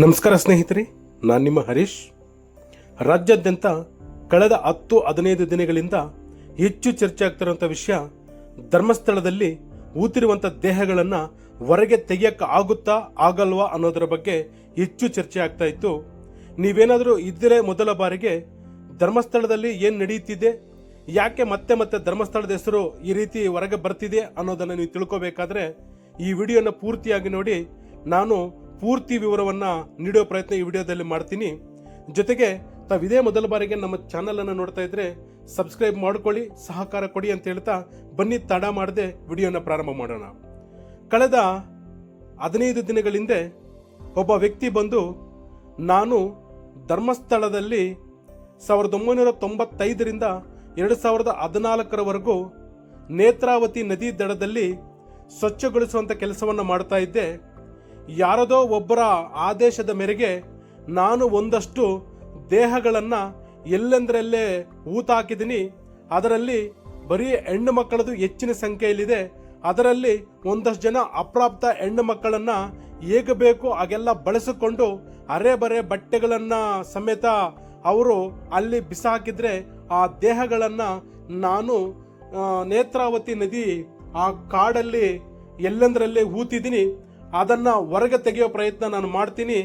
ನಮಸ್ಕಾರ ಸ್ನೇಹಿತರೆ, ನಾನು ನಿಮ್ಮ ಹರೀಶ್. ರಾಜ್ಯಾದ್ಯಂತ ಕಳೆದ ಹತ್ತು ಹದಿನೈದು ದಿನಗಳಿಂದ ಹೆಚ್ಚು ಚರ್ಚೆ ಆಗ್ತಿರುವಂಥ ವಿಷಯ, ಧರ್ಮಸ್ಥಳದಲ್ಲಿ ಊತಿರುವಂಥ ದೇಹಗಳನ್ನು ಹೊರಗೆ ತೆಗಿಯಕ್ಕೆ ಆಗುತ್ತಾ ಆಗಲ್ವಾ ಅನ್ನೋದರ ಬಗ್ಗೆ ಹೆಚ್ಚು ಚರ್ಚೆ ಆಗ್ತಾ ಇತ್ತು. ನೀವೇನಾದರೂ ಇದ್ದರೆ ಮೊದಲ ಬಾರಿಗೆ ಧರ್ಮಸ್ಥಳದಲ್ಲಿ ಏನು ನಡೆಯುತ್ತಿದೆ ಯಾಕೆ ಮತ್ತೆ ಮತ್ತೆ ಧರ್ಮಸ್ಥಳದ ಹೆಸರು ಈ ರೀತಿ ಹೊರಗೆ ಬರ್ತಿದೆ ಅನ್ನೋದನ್ನು ನೀವು ತಿಳ್ಕೋಬೇಕಾದ್ರೆ ಈ ವಿಡಿಯೋನ ಪೂರ್ತಿಯಾಗಿ ನೋಡಿ, ನಾನು ಪೂರ್ತಿ ವಿವರವನ್ನ ನೀಡೋ ಪ್ರಯತ್ನ ಈ ವಿಡಿಯೋದಲ್ಲಿ ಮಾಡ್ತೀನಿ. ಜೊತೆಗೆ ತಾವು ಇದೇ ಮೊದಲ ಬಾರಿಗೆ ನಮ್ಮ ಚಾನಲನ್ನು ನೋಡ್ತಾ ಇದ್ರೆ ಸಬ್ಸ್ಕ್ರೈಬ್ ಮಾಡ್ಕೊಳ್ಳಿ, ಸಹಕಾರ ಕೊಡಿ ಅಂತ ಹೇಳ್ತಾ ಬನ್ನಿ, ತಡ ಮಾಡದೆ ವಿಡಿಯೋನ ಪ್ರಾರಂಭ ಮಾಡೋಣ. ಕಳೆದ ಹದಿನೈದು ದಿನಗಳ ಹಿಂದೆ ಒಬ್ಬ ವ್ಯಕ್ತಿ ಬಂದು ನಾನು ಧರ್ಮಸ್ಥಳದಲ್ಲಿ ಸಾವಿರದ ಒಂಬೈನೂರ ತೊಂಬತ್ತೈದರಿಂದ ಎರಡು ಸಾವಿರದ ಹದಿನಾಲ್ಕರವರೆಗೂ ನೇತ್ರಾವತಿ ನದಿ ದಡದಲ್ಲಿ ಸ್ವಚ್ಛಗೊಳಿಸುವಂಥ ಕೆಲಸವನ್ನು ಮಾಡ್ತಾ ಇದ್ದೆ. ಯಾರದೋ ಒಬ್ಬರ ಆದೇಶದ ಮೇರೆಗೆ ನಾನು ಒಂದಷ್ಟು ದೇಹಗಳನ್ನು ಎಲ್ಲೆಂದರಲ್ಲೇ ಊತ ಹಾಕಿದ್ದೀನಿ ಅದರಲ್ಲಿ ಬರೀ ಹೆಣ್ಣು ಮಕ್ಕಳದು ಹೆಚ್ಚಿನ ಸಂಖ್ಯೆಯಲ್ಲಿದೆ, ಅದರಲ್ಲಿ ಒಂದಷ್ಟು ಜನ ಅಪ್ರಾಪ್ತ ಹೆಣ್ಣು ಮಕ್ಕಳನ್ನ ಹೇಗೆ ಬೇಕು ಹಾಗೆಲ್ಲ ಬಳಸಿಕೊಂಡು ಅರೆ ಬರೆ ಬಟ್ಟೆಗಳನ್ನ ಸಮೇತ ಅವರು ಅಲ್ಲಿ ಬಿಸಾಕಿದ್ರೆ ಆ ದೇಹಗಳನ್ನ ನಾನು ನೇತ್ರಾವತಿ ನದಿ ಆ ಕಾಡಲ್ಲಿ ಎಲ್ಲೆಂದರಲ್ಲೇ ಹೂತಿದ್ದೀನಿ ಅದನ್ನ ಹೊರಗೆ ತೆಗೆಯೋ ಪ್ರಯತ್ನ ನಾನು ಮಾಡ್ತೀನಿ.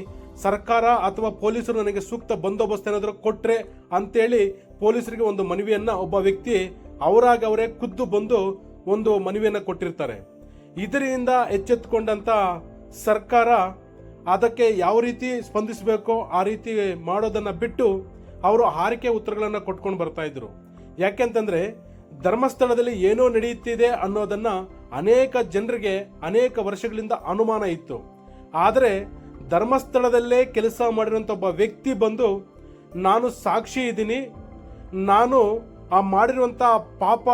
ಸರ್ಕಾರ ಅಥವಾ ಪೊಲೀಸರು ನನಗೆ ಸೂಕ್ತ ಬಂದೋಬಸ್ತ್ ಏನಾದರೂ ಕೊಟ್ರೆ ಅಂತೇಳಿ ಪೊಲೀಸರಿಗೆ ಒಂದು ಮನವಿಯನ್ನು ಒಬ್ಬ ವ್ಯಕ್ತಿ ಅವರಾಗ ಅವರೇ ಖುದ್ದು ಬಂದು ಒಂದು ಮನವಿಯನ್ನು ಕೊಟ್ಟಿರ್ತಾರೆ. ಇದರಿಂದ ಎಚ್ಚೆತ್ತುಕೊಂಡಂಥ ಸರ್ಕಾರ ಅದಕ್ಕೆ ಯಾವ ರೀತಿ ಸ್ಪಂದಿಸಬೇಕು ಆ ರೀತಿ ಮಾಡೋದನ್ನ ಬಿಟ್ಟು ಅವರು ಹಾರಿಕೆ ಉತ್ತರಗಳನ್ನು ಕೊಟ್ಕೊಂಡು ಬರ್ತಾ ಇದ್ರು. ಯಾಕೆಂತಂದ್ರೆ ಧರ್ಮಸ್ಥಳದಲ್ಲಿ ಏನೋ ನಡೆಯುತ್ತಿದೆ ಅನ್ನೋದನ್ನ ಅನೇಕ ಜನರಿಗೆ ಅನೇಕ ವರ್ಷಗಳಿಂದ ಅನುಮಾನ ಇತ್ತು. ಆದರೆ ಧರ್ಮಸ್ಥಳದಲ್ಲೇ ಕೆಲಸ ಮಾಡಿರುವಂಥ ಒಬ್ಬ ವ್ಯಕ್ತಿ ಬಂದು, ನಾನು ಸಾಕ್ಷಿ ಇದ್ದೀನಿ. ನಾನು ಆ ಮಾಡಿರುವಂಥ ಪಾಪ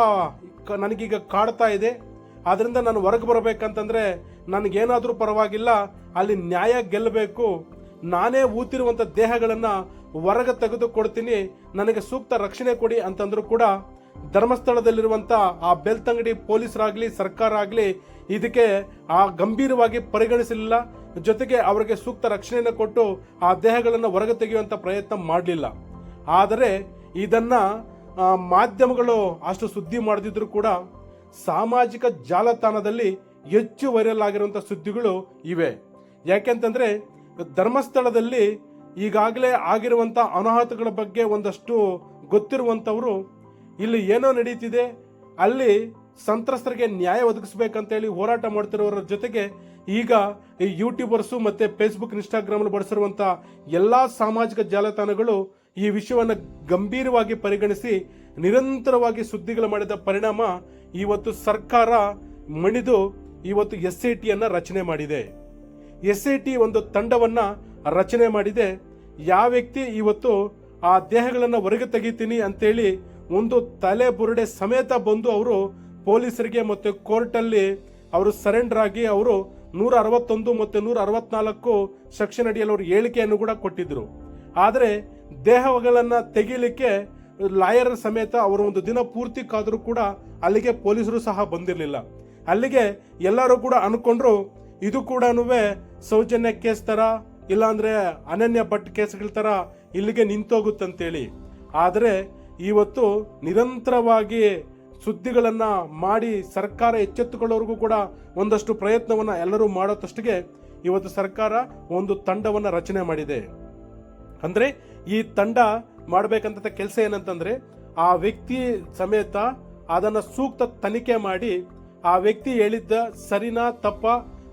ನನಗೀಗ ಕಾಡ್ತಾ ಇದೆ. ಅದರಿಂದ ನಾನು ಹೊರಗೆ ಬರಬೇಕಂತಂದರೆ ನನಗೇನಾದರೂ ಪರವಾಗಿಲ್ಲ. ಅಲ್ಲಿ ನ್ಯಾಯ ಗೆಲ್ಲಬೇಕು. ನಾನೇ ಊತಿರುವಂಥ ದೇಹಗಳನ್ನು ಹೊರಗೆ ತೆಗೆದುಕೊಡ್ತೀನಿ. ನನಗೆ ಸೂಕ್ತ ರಕ್ಷಣೆ ಕೊಡಿ ಅಂತಂದರೂ ಕೂಡ ಧರ್ಮಸ್ಥಳದಲ್ಲಿರುವಂಥ ಆ ಬೆಲ್ತಂಗಡಿ ಪೊಲೀಸರಾಗಲಿ ಸರ್ಕಾರ ಆಗಲಿ ಇದಕ್ಕೆ ಆ ಗಂಭೀರವಾಗಿ ಪರಿಗಣಿಸಲಿಲ್ಲ. ಜೊತೆಗೆ ಅವರಿಗೆ ಸೂಕ್ತ ರಕ್ಷಣೆಯನ್ನು ಕೊಟ್ಟು ಆ ದೇಹಗಳನ್ನು ಹೊರಗೆ ತೆಗೆಯುವಂಥ ಪ್ರಯತ್ನ ಮಾಡಲಿಲ್ಲ. ಆದರೆ ಇದನ್ನ ಮಾಧ್ಯಮಗಳು ಅಷ್ಟು ಸುದ್ದಿ ಮಾಡದಿದ್ರು ಕೂಡ ಸಾಮಾಜಿಕ ಜಾಲತಾಣದಲ್ಲಿ ಹೆಚ್ಚು ವೈರಲ್ ಆಗಿರುವಂಥ ಸುದ್ದಿಗಳು ಇವೆ. ಯಾಕೆಂತಂದ್ರೆ ಧರ್ಮಸ್ಥಳದಲ್ಲಿ ಈಗಾಗಲೇ ಆಗಿರುವಂಥ ಅನಾಹುತಗಳ ಬಗ್ಗೆ ಒಂದಷ್ಟು ಗೊತ್ತಿರುವಂಥವರು ಇಲ್ಲಿ ಏನೋ ನಡೀತಿದೆ. ಅಲ್ಲಿ ಸಂತ್ರಸ್ತರಿಗೆ ನ್ಯಾಯ ಒದಗಿಸ್ಬೇಕಂತೇಳಿ ಹೋರಾಟ ಮಾಡ್ತಿರೋರ ಜೊತೆಗೆ ಈಗ ಈ ಯೂಟ್ಯೂಬರ್ಸು ಮತ್ತೆ ಫೇಸ್ಬುಕ್ ಇನ್ಸ್ಟಾಗ್ರಾಮ್ ಬಳಸಿರುವಂಥ ಎಲ್ಲಾ ಸಾಮಾಜಿಕ ಜಾಲತಾಣಗಳು ಈ ವಿಷಯವನ್ನು ಗಂಭೀರವಾಗಿ ಪರಿಗಣಿಸಿ ನಿರಂತರವಾಗಿ ಸುದ್ದಿಗಳು ಮಾಡಿದ ಪರಿಣಾಮ ಇವತ್ತು ಸರ್ಕಾರ ಮಣಿದು ಇವತ್ತು ಎಸ್ ಐ ಟಿಯನ್ನು ರಚನೆ ಮಾಡಿದೆ. ಎಸ್ ಐ ಟಿ ಒಂದು ತಂಡವನ್ನ ರಚನೆ ಮಾಡಿದೆ. ಯಾವ ವ್ಯಕ್ತಿ ಇವತ್ತು ಆ ದೇಹಗಳನ್ನು ಹೊರಗೆ ತೆಗಿತೀನಿ ಅಂತೇಳಿ ಒಂದು ತಲೆ ಬುರುಡೆ ಸಮೇತ ಬಂದು ಅವರು ಪೊಲೀಸರಿಗೆ ಮತ್ತು ಕೋರ್ಟಲ್ಲಿ ಅವರು ಸರೆಂಡರ್ ಆಗಿ ಅವರು ನೂರ ಅರವತ್ತೊಂದು ಮತ್ತು ನೂರ ಅರವತ್ನಾಲ್ಕು ಸೆಕ್ಷನ್ ಅಡಿಯಲ್ಲಿ ಅವರು ಹೇಳಿಕೆಯನ್ನು ಕೂಡ ಕೊಟ್ಟಿದ್ರು. ಆದರೆ ದೇಹಗಳನ್ನು ತೆಗಿಲಿಕ್ಕೆ ಲಾಯರ್ ಸಮೇತ ಅವರು ಒಂದು ದಿನ ಪೂರ್ತಿ ಕಾದರೂ ಕೂಡ ಅಲ್ಲಿಗೆ ಪೊಲೀಸರು ಸಹ ಬಂದಿರಲಿಲ್ಲ. ಅಲ್ಲಿಗೆ ಎಲ್ಲರೂ ಕೂಡ ಅನ್ಕೊಂಡ್ರು ಇದು ಕೂಡ ಸೌಜನ್ಯ ಕೇಸ್ ಥರ ಇಲ್ಲಾಂದ್ರೆ ಅನನ್ಯ ಭಟ್ ಕೇಸ್ಗಳ ತರ ಇಲ್ಲಿಗೆ ನಿಂತೋಗುತ್ತಂತೇಳಿ. ಆದರೆ ಇವತ್ತು ನಿರಂತರವಾಗಿ ಸುದ್ದಿಗಳನ್ನು ಮಾಡಿ ಸರ್ಕಾರ ಎಚ್ಚೆತ್ತುಕೊಳ್ಳೋರಿಗೂ ಕೂಡ ಒಂದಷ್ಟು ಪ್ರಯತ್ನವನ್ನ ಎಲ್ಲರೂ ಮಾಡೋತಷ್ಟಿಗೆ ಇವತ್ತು ಸರ್ಕಾರ ಒಂದು ತಂಡವನ್ನ ರಚನೆ ಮಾಡಿದೆ. ಅಂದ್ರೆ ಈ ತಂಡ ಮಾಡಬೇಕಂತ ಕೆಲಸ ಏನಂತಂದರೆ ಆ ವ್ಯಕ್ತಿ ಸಮೇತ ಅದನ್ನ ಸೂಕ್ತ ತನಿಖೆ ಮಾಡಿ ಆ ವ್ಯಕ್ತಿ ಹೇಳಿದ್ದ ಸರಿನಾ ತಪ್ಪ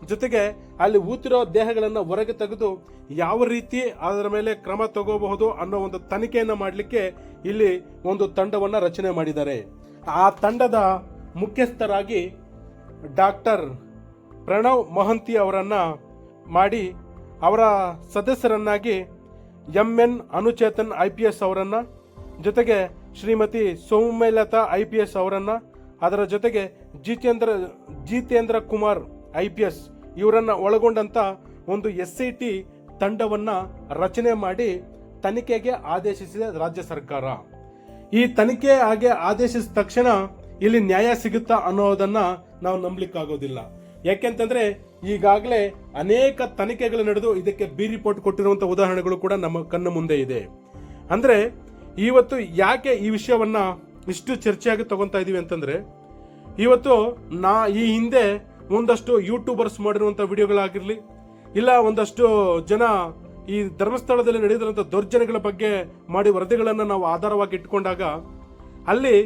ಜೊತೆಗೆ ಅಲ್ಲಿ ಊತಿರೋ ದೇಹಗಳನ್ನ ಹೊರಗೆ ತೆಗೆದು ಯಾವ ರೀತಿ ಅದರ ಮೇಲೆ ಕ್ರಮ ತಗೋಬಹುದು ಅನ್ನೋ ಒಂದು ತನಿಖೆಯನ್ನ ಮಾಡಲಿಕ್ಕೆ ಇಲ್ಲಿ ಒಂದು ತಂಡವನ್ನ ರಚನೆ ಮಾಡಿದ್ದಾರೆ. ಆ ತಂಡದ ಮುಖ್ಯಸ್ಥರಾಗಿ ಡಾಕ್ಟರ್ ಪ್ರಣವ್ ಮಹಂತಿ ಅವರನ್ನ ಮಾಡಿ ಅವರ ಸದಸ್ಯರನ್ನಾಗಿ M N Anuchethan I P S ಅವರನ್ನ, ಜೊತೆಗೆ Shrimati Soumyalatha I P S ಅವರನ್ನ, ಅದರ ಜೊತೆಗೆ Jitendra Jitendra Kumar I P S ಇವರನ್ನ ಒಳಗೊಂಡಂತ ಒಂದು ಎಸ್ ಐ ಟಿ ತಂಡವನ್ನ ರಚನೆ ಮಾಡಿ ತನಿಖೆಗೆ ಆದೇಶಿಸಿದೆ ರಾಜ್ಯ ಸರ್ಕಾರ. ಈ ತನಿಖೆ ಹಾಗೆ ಆದೇಶಿಸಿದ ತಕ್ಷಣ ಇಲ್ಲಿ ನ್ಯಾಯ ಸಿಗುತ್ತಾ ಅನ್ನೋದನ್ನು ನಾವು ನಂಬಲಿಕ್ಕಾಗೋದಿಲ್ಲ. ಯಾಕೆಂತಂದ್ರೆ ಈಗಾಗಲೇ ಅನೇಕ ತನಿಖೆಗಳು ನಡೆದು ಇದಕ್ಕೆ ಬಿ ರಿಪೋರ್ಟ್ ಕೊಟ್ಟಿರುವಂತ ಉದಾಹರಣೆಗಳು ಕೂಡ ನಮ್ಮ ಕಣ್ಣ ಮುಂದೆ ಇದೆ. ಅಂದ್ರೆ ಇವತ್ತು ಯಾಕೆ ಈ ವಿಷಯವನ್ನ ಇಷ್ಟು ಚರ್ಚೆಯಾಗಿ ತಗೊತಾ ಇದೀವಿ ಅಂತಂದ್ರೆ, ಇವತ್ತು ನಾ ಈ ಹಿಂದೆ ಒಂದಷ್ಟು ಯೂಟ್ಯೂಬರ್ಸ್ ಮಾಡಿರುವಂಥ ವಿಡಿಯೋಗಳಾಗಿರಲಿ, ಇಲ್ಲ ಒಂದಷ್ಟು ಜನ ಈ ಧರ್ಮಸ್ಥಳದಲ್ಲಿ ನಡೆದಿರುವಂಥ ದೌರ್ಜನ್ಯಗಳ ಬಗ್ಗೆ ಮಾಡಿ ವರದಿಗಳನ್ನು ನಾವು ಆಧಾರವಾಗಿ ಇಟ್ಕೊಂಡಾಗ, ಅಲ್ಲಿ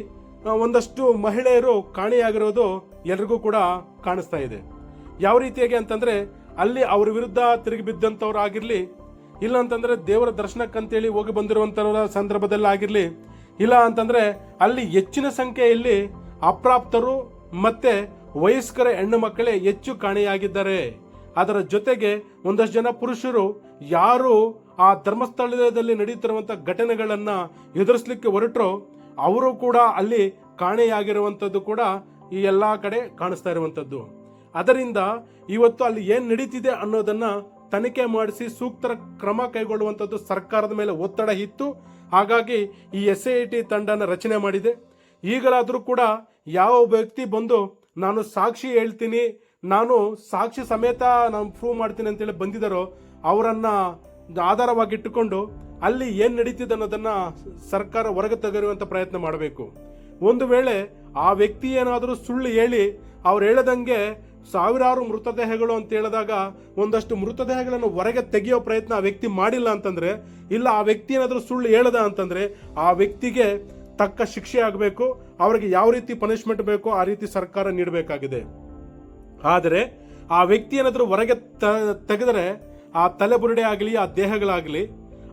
ಒಂದಷ್ಟು ಮಹಿಳೆಯರು ಕಾಣೆಯಾಗಿರೋದು ಎಲ್ರಿಗೂ ಕೂಡ ಕಾಣಿಸ್ತಾ ಇದೆ. ಯಾವ ರೀತಿಯಾಗಿ ಅಂತಂದ್ರೆ, ಅಲ್ಲಿ ಅವ್ರ ವಿರುದ್ಧ ತಿರುಗಿ ಬಿದ್ದಂಥವ್ರು ಆಗಿರ್ಲಿ, ಇಲ್ಲ ಅಂತಂದ್ರೆ ದೇವರ ದರ್ಶನಕ್ಕಂತೇಳಿ ಹೋಗಿ ಬಂದಿರುವಂಥವರ ಸಂದರ್ಭದಲ್ಲಿ ಆಗಿರ್ಲಿ, ಇಲ್ಲ ಅಂತಂದ್ರೆ ಅಲ್ಲಿ ಹೆಚ್ಚಿನ ಸಂಖ್ಯೆಯಲ್ಲಿ ಅಪ್ರಾಪ್ತರು ಮತ್ತೆ ವಯಸ್ಕರ ಹೆಣ್ಣು ಮಕ್ಕಳೇ ಹೆಚ್ಚು ಕಾಣೆಯಾಗಿದ್ದಾರೆ, ಅದರ ಜೊತೆಗೆ ಒಂದಷ್ಟು ಜನ ಪುರುಷರು ಯಾರು ಆ ಧರ್ಮಸ್ಥಳದಲ್ಲಿ ನಡೆಯುತ್ತಿರುವಂತ ಘಟನೆಗಳನ್ನ ಎದುರಿಸಲಿಕ್ಕೆ ಹೊರಟರು, ಅವರು ಕೂಡ ಅಲ್ಲಿ ಕಾಣೆಯಾಗಿರುವಂಥದ್ದು ಕೂಡ ಈ ಎಲ್ಲಾ ಕಡೆ ಕಾಣಿಸ್ತಾ ಇರುವಂಥದ್ದು. ಅದರಿಂದ ಇವತ್ತು ಅಲ್ಲಿ ಏನ್ ನಡೀತಿದೆ ಅನ್ನೋದನ್ನ ತನಿಖೆ ಮಾಡಿಸಿ ಸೂಕ್ತ ಕ್ರಮ ಕೈಗೊಳ್ಳುವಂಥದ್ದು ಸರ್ಕಾರದ ಮೇಲೆ ಒತ್ತಡ ಇತ್ತು. ಹಾಗಾಗಿ ಈ ಎಸ್ ಐ ಟಿ ತಂಡನ ರಚನೆ ಮಾಡಿದೆ. ಈಗಲಾದರೂ ಕೂಡ ಯಾವ ವ್ಯಕ್ತಿ ಬಂದು ನಾನು ಸಾಕ್ಷಿ ಹೇಳ್ತೀನಿ, ನಾನು ಸಾಕ್ಷಿ ಸಮೇತ ನಾನು ಪ್ರೂವ್ ಮಾಡ್ತೀನಿ ಅಂತೇಳಿ ಬಂದಿದ್ದಾರೋ ಅವರನ್ನು ಆಧಾರವಾಗಿಟ್ಟುಕೊಂಡು ಅಲ್ಲಿ ಏನು ನಡೀತಿದೆ ಅನ್ನೋದನ್ನ ಸರ್ಕಾರ ಹೊರಗೆ ತೆಗೆಯುವಂತ ಪ್ರಯತ್ನ ಮಾಡಬೇಕು. ಒಂದು ವೇಳೆ ಆ ವ್ಯಕ್ತಿ ಏನಾದರೂ ಸುಳ್ಳು ಹೇಳಿ ಅವ್ರು ಹೇಳದಂಗೆ ಸಾವಿರಾರು ಮೃತದೇಹಗಳು ಅಂತ ಹೇಳಿದಾಗ ಒಂದಷ್ಟು ಮೃತದೇಹಗಳನ್ನು ಹೊರಗೆ ತೆಗೆಯೋ ಪ್ರಯತ್ನ ಆ ವ್ಯಕ್ತಿ ಮಾಡಿಲ್ಲ ಅಂತಂದ್ರೆ, ಇಲ್ಲ ಆ ವ್ಯಕ್ತಿ ಏನಾದರೂ ಸುಳ್ಳು ಹೇಳದ ಅಂತಂದ್ರೆ, ಆ ವ್ಯಕ್ತಿಗೆ ತಕ್ಕ ಶಿಕ್ಷೆ ಆಗಬೇಕು, ಅವರಿಗೆ ಯಾವ ರೀತಿ ಪನಿಷ್ಮೆಂಟ್ ಬೇಕೋ ಆ ರೀತಿ ಸರ್ಕಾರ ನೀಡಬೇಕಾಗಿದೆ. ಆದರೆ ಆ ವ್ಯಕ್ತಿ ಏನಾದರೂ ಹೊರಗೆ ತೆಗೆದರೆ, ಆ ತಲೆಬುರುಡೆ ಆಗಲಿ, ಆ ದೇಹಗಳಾಗಲಿ,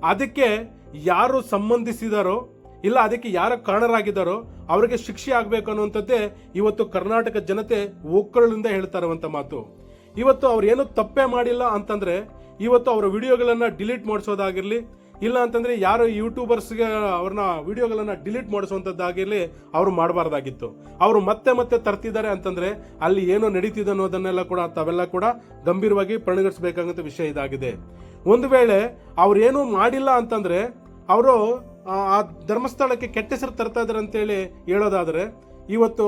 ಅದಕ್ಕೆ ಯಾರು ಸಂಬಂಧಿಸಿದಾರೋ, ಇಲ್ಲ ಅದಕ್ಕೆ ಯಾರು ಕಾರಣರಾಗಿದ್ದಾರೋ, ಅವರಿಗೆ ಶಿಕ್ಷೆ ಆಗಬೇಕು ಅನ್ನುವಂಥದ್ದೇ ಇವತ್ತು ಕರ್ನಾಟಕ ಜನತೆ ಒಕ್ಕಳಿಂದ ಹೇಳ್ತಾ ಮಾತು. ಇವತ್ತು ಅವ್ರು ಏನು ತಪ್ಪೇ ಮಾಡಿಲ್ಲ ಅಂತಂದ್ರೆ, ಇವತ್ತು ಅವರ ವಿಡಿಯೋಗಳನ್ನ ಡಿಲೀಟ್ ಮಾಡಿಸೋದಾಗಿರ್ಲಿ ಇಲ್ಲ ಅಂತಂದ್ರೆ ಯಾರು ಯೂಟ್ಯೂಬರ್ಸ್ಗೆ ಅವ್ರನ್ನ ವಿಡಿಯೋಗಳನ್ನ ಡಿಲೀಟ್ ಮಾಡಿಸುವಂಥದ್ದಾಗಿರಲಿ ಅವರು ಮಾಡಬಾರ್ದಾಗಿತ್ತು. ಅವರು ಮತ್ತೆ ಮತ್ತೆ ತರ್ತಿದ್ದಾರೆ ಅಂತಂದ್ರೆ ಅಲ್ಲಿ ಏನೋ ನಡೀತಿದೆ ಅನ್ನೋದನ್ನೆಲ್ಲ ಕೂಡ ತಾವೆಲ್ಲ ಕೂಡ ಗಂಭೀರವಾಗಿ ಪರಿಗಣಿಸಬೇಕಾದಂಥ ವಿಷಯ ಇದಾಗಿದೆ. ಒಂದು ವೇಳೆ ಅವ್ರೇನು ಮಾಡಿಲ್ಲ ಅಂತಂದ್ರೆ ಅವರು, ಆ ಧರ್ಮಸ್ಥಳಕ್ಕೆ ಕೆಟ್ಟ ಹೆಸರು ತರ್ತಾ ಇದ್ದಾರೆ ಅಂತೇಳಿ ಹೇಳೋದಾದರೆ ಇವತ್ತು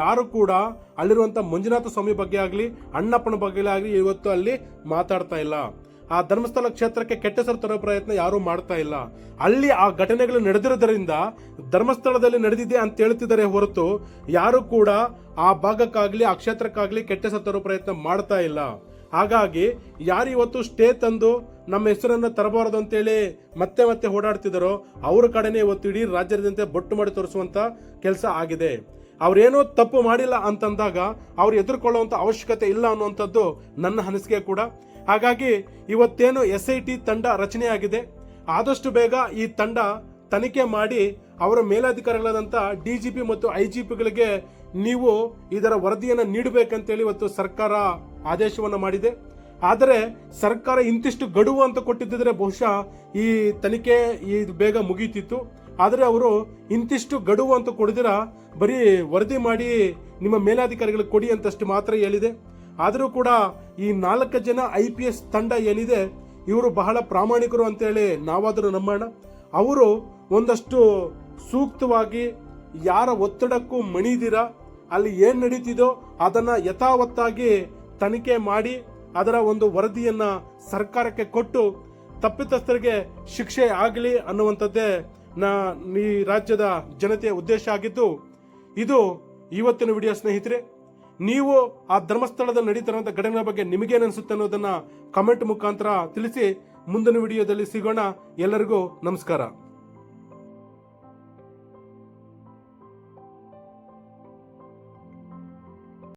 ಯಾರು ಕೂಡ ಅಲ್ಲಿರುವಂತ ಮಂಜುನಾಥ ಸ್ವಾಮಿ ಬಗ್ಗೆ ಆಗಲಿ, ಅಣ್ಣಪ್ಪನ ಬಗ್ಗೆ ಆಗಲಿ ಇವತ್ತು ಅಲ್ಲಿ ಮಾತಾಡ್ತಾ ಇಲ್ಲ. ಆ ಧರ್ಮಸ್ಥಳ ಕ್ಷೇತ್ರಕ್ಕೆ ಕೆಟ್ಟ ಹೆಸರು ತರೋ ಪ್ರಯತ್ನ ಯಾರು ಮಾಡ್ತಾ ಇಲ್ಲ. ಅಲ್ಲಿ ಆ ಘಟನೆಗಳು ನಡೆದಿರೋದ್ರಿಂದ ಧರ್ಮಸ್ಥಳದಲ್ಲಿ ನಡೆದಿದೆ ಅಂತ ಹೇಳ್ತಿದ್ದಾರೆ ಹೊರತು ಯಾರು ಕೂಡ ಆ ಭಾಗಕ್ಕಾಗಲಿ, ಆ ಕ್ಷೇತ್ರಕ್ಕಾಗ್ಲಿ ಕೆಟ್ಟ ಹೆಸರು ತರೋ ಪ್ರಯತ್ನ ಮಾಡ್ತಾ ಇಲ್ಲ. ಹಾಗಾಗಿ ಯಾರು ಇವತ್ತು ಸ್ಟೇ ತಂದು ನಮ್ಮ ಹೆಸರನ್ನ ತರಬಾರದು ಅಂತೇಳಿ ಮತ್ತೆ ಮತ್ತೆ ಓಡಾಡ್ತಿದ್ದಾರೋ ಅವ್ರ ಕಡೆನೇ ಇವತ್ತು ಇಡೀ ರಾಜ್ಯದಂತೆ ಬೊಟ್ಟು ಮಾಡಿ ತೋರಿಸುವಂತ ಕೆಲಸ ಆಗಿದೆ. ಅವ್ರೇನೋ ತಪ್ಪು ಮಾಡಿಲ್ಲ ಅಂತಂದಾಗ ಅವ್ರು ಎದುರ್ಕೊಳ್ಳುವಂತ ಅವಶ್ಯಕತೆ ಇಲ್ಲ ಅನ್ನುವಂಥದ್ದು ನನ್ನ ಅನಿಸಿಕೆ ಕೂಡ. ಹಾಗಾಗಿ ಇವತ್ತೇನು ಎಸ್ ಐ ಟಿ ತಂಡ ರಚನೆಯಾಗಿದೆ, ಆದಷ್ಟು ಬೇಗ ಈ ತಂಡ ತನಿಖೆ ಮಾಡಿ ಅವರ ಮೇಲಾಧಿಕಾರಿಗಳಾದಂಥ ಡಿ ಜಿ ಪಿ ಮತ್ತು ಐ ಜಿ ಪಿಗಳಿಗೆ ನೀವು ಇದರ ವರದಿಯನ್ನು ನೀಡಬೇಕಂತೇಳಿ ಇವತ್ತು ಸರ್ಕಾರ ಆದೇಶವನ್ನು ಮಾಡಿದೆ. ಆದರೆ ಸರ್ಕಾರ ಇಂತಿಷ್ಟು ಗಡುವು ಅಂತ ಕೊಟ್ಟಿದ್ದರೆ ಬಹುಶಃ ಈ ತನಿಖೆ ಇದು ಬೇಗ ಮುಗೀತಿತ್ತು ಆದರೆ ಅವರು ಇಂತಿಷ್ಟು ಗಡುವು ಅಂತ ಕೊಡಿದಿರ ಬರೀ ವರದಿ ಮಾಡಿ ನಿಮ್ಮ ಮೇಲಾಧಿಕಾರಿಗಳಿಗೆ ಕೊಡಿ ಅಂತಷ್ಟು ಮಾತ್ರ ಹೇಳಿದೆ. ಆದರೂ ಕೂಡ ಈ ನಾಲ್ಕು ಜನ ಐ ಪಿ ಎಸ್ ತಂಡ ಏನಿದೆ, ಇವರು ಬಹಳ ಪ್ರಾಮಾಣಿಕರು ಅಂತೇಳಿ ನಾವಾದರೂ ನಂಬೋಣ. ಅವರು ಒಂದಷ್ಟು ಸೂಕ್ತವಾಗಿ ಯಾರ ಒತ್ತಡಕ್ಕೂ ಮಣಿದಿರ, ಅಲ್ಲಿ ಏನು ನಡೀತಿದೋ ಅದನ್ನ ಯಥಾವತ್ತಾಗಿ ತನಿಖೆ ಮಾಡಿ ಅದರ ಒಂದು ವರದಿಯನ್ನ ಸರ್ಕಾರಕ್ಕೆ ಕೊಟ್ಟು ತಪ್ಪಿತಸ್ಥರಿಗೆ ಶಿಕ್ಷೆ ಆಗಲಿ ಅನ್ನುವಂಥದ್ದೇ ನಾ ಈ ರಾಜ್ಯದ ಜನತೆಯ ಉದ್ದೇಶ ಆಗಿದ್ದು, ಇದು ಇವತ್ತಿನ ವಿಡಿಯೋ ಸ್ನೇಹಿತರೆ. ನೀವು ಆ ಧರ್ಮಸ್ಥಳದಲ್ಲಿ ನಡೀತಿರುವಂತಹ ಘಟನೆಗಳ ಬಗ್ಗೆ ನಿಮಗೇನು ಅನಿಸುತ್ತೆ ಅನ್ನೋದನ್ನ ಕಮೆಂಟ್ ಮುಖಾಂತರ ತಿಳಿಸಿ ಮುಂದಿನ ವಿಡಿಯೋದಲ್ಲಿ ಸಿಗೋಣ. ಎಲ್ಲರಿಗೂ ನಮಸ್ಕಾರ.